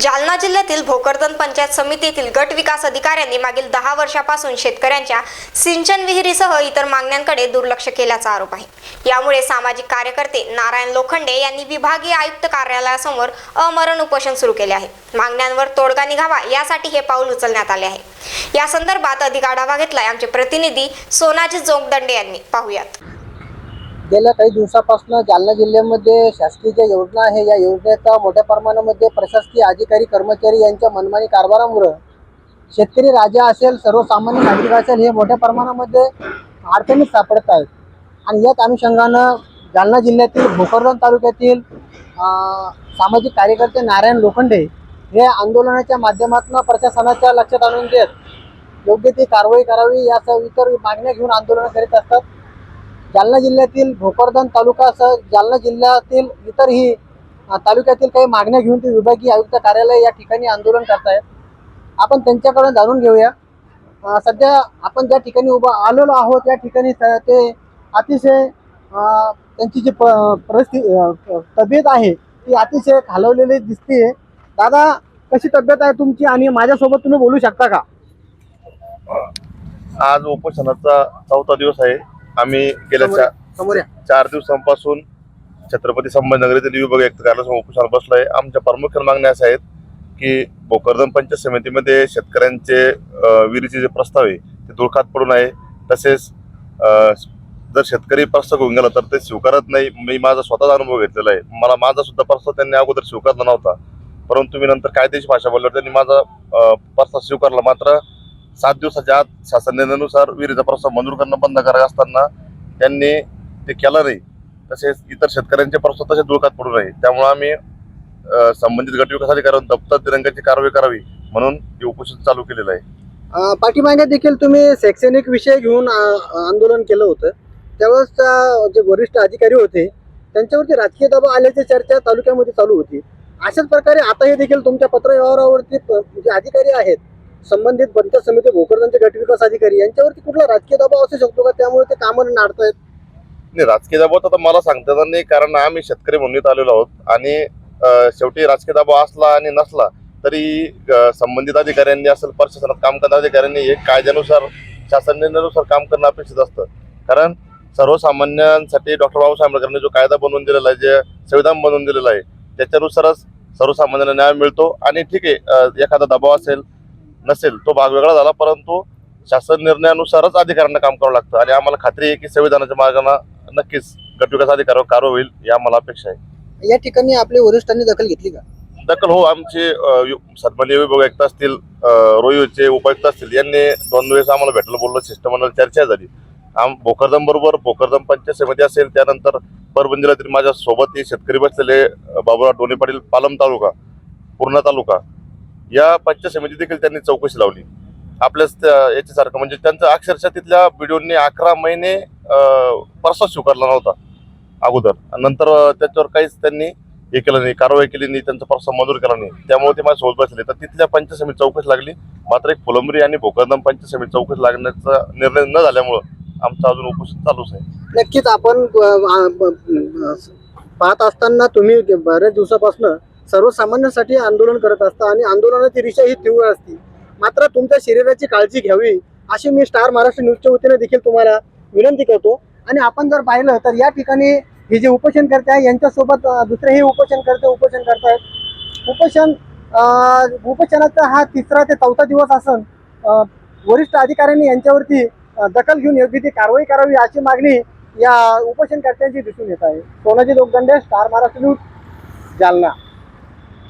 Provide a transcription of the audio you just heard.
जालना जिल्ह्यातील भोकरदन पंचायत समितीतील गट विकास अधिकाऱ्यांनी मागील दहा वर्षापासून शेतकऱ्यांच्या सिंचन विहिरीसह इतर मागण्यांकडे दुर्लक्ष केल्याचा आरोप आहे. यामुळे सामाजिक कार्यकर्ते नारायण लोखंडे यांनी विभागीय आयुक्त कार्यालयासमोर अमरण उपोषण सुरू केले आहे. मागण्यांवर तोडगा निघावा यासाठी हे पाऊल उचलण्यात आले आहे. या संदर्भात अधिक आढावा घेतलाय आमचे प्रतिनिधी सोनाजी जोगदंडे यांनी. पाहुयात. गेल्या काही दिवसापासून जालना जिल्ह्यामध्ये शासकीय ज्या योजना आहे. या योजनेचा मोठ्या प्रमाणामध्ये प्रशासकीय अधिकारी कर्मचारी यांच्या मनमानी कारभारामुळं शेतकरी राजा असेल सर्वसामान्य नागरिक असेल हे मोठ्या प्रमाणामध्ये अडचणीत सापडत आहेत. आणि याच अनुषंगानं जालना जिल्ह्यातील भोकरदन तालुक्यातील सामाजिक कार्यकर्ते नारायण लोखंडे हे आंदोलनाच्या माध्यमातून प्रशासनाच्या लक्षात आणून देत योग्य ती कारवाई करावी यासह इतर मागण्या घेऊन आंदोलन करीत असतात. जालना जिल्ह्यातील भोकरदन तालुकासह जालना जिल्ह्यातील इतरही तालुक्यातील काही मागण्या घेऊन ते विभागीय आयुक्त कार्यालय या ठिकाणी आंदोलन करतायत. आपण त्यांच्याकडून जाणून घेऊया. सध्या आपण ज्या ठिकाणी उभा आलेलो आहोत त्या ठिकाणी स- ते अतिशय त्यांची जी प परिस्थिती तब्येत आहे ती अतिशय खालवलेली दिसते दादा कशी तब्येत आहे तुमची आणि माझ्यासोबत तुम्ही बोलू शकता का? आज उपोषणाचा चौथा दिवस आहे. आम्ही गेल्या चा- समोर या. चार दिवसांपासून छत्रपती संभाजीनगर येथील विभाग व्यक्त कार्यालयासमोर उपोषणाला बसलो आहे आमच्या प्रमुख मागण्या अशा आहेत की भोकरदन पंचायत समितीमध्ये शेतकऱ्यांचे विहिरीचे जे प्रस्ताव आहे ते दुर्खात पडून आहे. तसेच जर शेतकरी प्रस्ताव घेऊन गेला तर ते स्वीकारत नाही. मी माझा स्वतःचा अनुभव घेतलेला आहे. मला माझा सुद्धा प्रस्ताव त्यांनी अगोदर स्वीकारला नव्हता. परंतु मी नंतर कायदेशीर भाषा बोलल्यावर त्यांनी माझा प्रस्ताव स्वीकारला. मात्र सात दिवसाच्या आत शासन निर्णयानुसार विहिरीचा प्रस्ताव मंजूर करणं बंद करायचं असताना त्यांनी ते केलं नाही. तसेच इतर शेतकऱ्यांचे प्रस्ताव तसेच धुळकात पडू नये. त्यामुळे आम्ही संबंधित गट विकास दप्तर तिरंगाची कारवाई करावी म्हणून हे उपोषण चालू केलेलं आहे. पाठीमागे देखील तुम्ही शैक्षणिक विषय घेऊन आंदोलन केलं होतं. त्यावेळेस जे वरिष्ठ अधिकारी होते त्यांच्यावरती राजकीय दबाव आल्याची चर्चा तालुक्यामध्ये चालू होती. अशाच प्रकारे आताही देखील तुमच्या पत्रव्यवहारावरती जे अधिकारी आहेत संबंधित पंचायत समिती भोकरदनचे गटविकास अधिकारी यांच्यावरती कुठला राजकीय दबाव असू शकतो का? त्यामुळे ते कामं नाडतायत. नाही राजकीय दबाव तर मला सांगता येणार नाही कारण आम्ही शेतकरी म्हणून आलेलो आहोत. आणि शेवटी राजकीय दबाव असला आणि नसला तरी संबंधित अधिकाऱ्यांनी असेल प्रशासनात काम करणाऱ्या अधिकाऱ्यांनी हे कायद्यानुसार शासन निर्णयानुसार काम करणं अपेक्षित असतं. कारण सर्वसामान्यांसाठी डॉक्टर बाबासाहेब आंबेडकरांनी जो कायदा बनवून दिलेला आहे जे संविधान बनवून दिलेलं आहे त्याच्यानुसारच सर्वसामान्यांना न्याय मिळतो. आणि ठीक आहे एखादा दबाव असेल नसेल तो भाग वेगळा झाला परंतु शासन निर्णयानुसारच अधिकाऱ्यांना काम करावं लागतं. आणि आम्हाला खात्री आहे की संविधानाच्या मार्गाने नक्कीच गटविकास अधिकारावर कारवाई होईल ही आम्हाला अपेक्षा आहे. या ठिकाणी आपल्या वरिष्ठांनी दखल घेतली का? दखल हो आमचे अ, यु- सन्माननीय विभाग आयुक्त असतील रोईचे उपायुक्त असतील यांनी दोन वेळेस आम्हाला भेटलं बोललं शिष्टमंडळ चर्चा झाली. आम भोकरदम बरोबर भोकरदम पंचायत समिती असेल त्यानंतर परभणी जिल्ह्यातील माझ्या सोबत हे शेतकरी बसलेले बाबुराव डोणे पाटील पालम तालुका पूर्णा तालुका या पंचायत समिती देखील त्यांनी चौकशी लावली. आपल्याच त्या- याच्यासारखं म्हणजे त्यांचं अक्षरशः तिथल्या व्हिडिओनी अकरा महिने प्रसाद स्वीकारला नव्हता अगोदर. नंतर त्याच्यावर काहीच त्यांनी हे केलं नाही कारवाई केली नाही त्यांचा प्रसाद मंजूर केला नाही. त्यामुळे ते माझ्या सोबत बसले. तर तिथल्या पंचायत समिती चौकशी लागली. मात्र एक फुलंबरी आणि भोकरदम पंचायत समिती चौकशी लागण्याचा निर्णय न झाल्यामुळं आमचं अजून उपोषण चालूच आहे. नक्कीच आपण पाहत असताना तुम्ही बऱ्याच दिवसापासून सर्वसामान्यांसाठी आंदोलन करत असता आणि आंदोलनाची रिषा ही तीव्र असते. मात्र तुमच्या शरीराची काळजी घ्यावी अशी मी स्टार महाराष्ट्र न्यूजच्या वतीने देखील तुम्हाला विनंती करतो. आणि आपण जर पाहिलं तर या ठिकाणी हे जे उपोषण करते आहे यांच्यासोबत दुसरेही उपोषण करते उपोषण करतायत. उपोषण उपोषणाचा हा तिसरा ते चौथा दिवस असून वरिष्ठ अधिकाऱ्यांनी यांच्यावरती दखल घेऊन योग्य ती कारवाई करावी अशी मागणी या उपोषणकर्त्यांची दिसून येत आहे. Sonaji Lokdande star Maharashtra news Jalna.